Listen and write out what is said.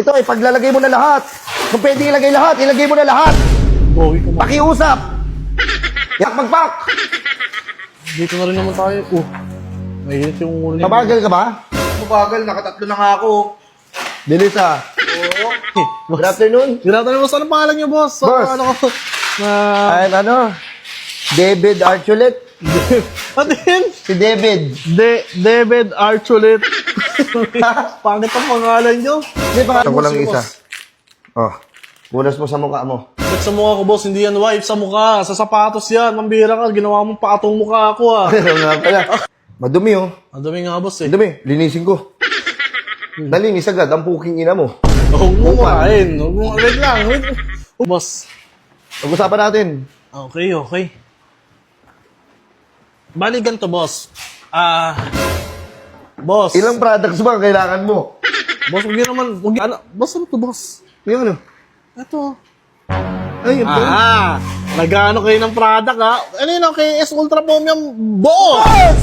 Ito, ipaglalagay mo na lahat. Kung pwede ilagay lahat, ilagay mo na lahat. Bowie ka mo. Pakiusap. Yak magpak. Dito na rin naman tayo. Oh. Mahirap yung ulo niya. Mabagal ka ba? Mabagal, nakatatlo na nga ako. Bilis ah. Good afternoon. Good afternoon, boss. Anong pangalan niyo, boss? Sa Boss. Ano ko? Na... I'm ano? David Archulet. Ano yun? Si David. De David Archulet. Pangit ang pangalan niyo. Hindi pa ko lang Sige, isa. boss. Oh. Punas mo sa mukha mo. Ba't sa mukha ko, boss? Hindi yan wipe sa mukha. Sa sapatos yan. Mambira ka. Ginawa mong paatong mukha ako, ah. Ano nga pala. Madumi oh. Ang dami nga, boss, eh. Madumi. Linisin ko. Nalinis agad ang puking ina mo. Huwag mo kumain. Huwag mo... Wait lang. Wait. Boss. Pag-usapan natin. Okay, okay. Bali ganito, boss. Ah... boss. Ilang products ba ang kailangan mo? Boss, huwag naman. Huwag. Ano? Boss, ano to, boss? Yung ano? Ito. Ay, ito. Ah, nagano kayo ng product ha? Ano yun, okay, S Ultra Premium Boss!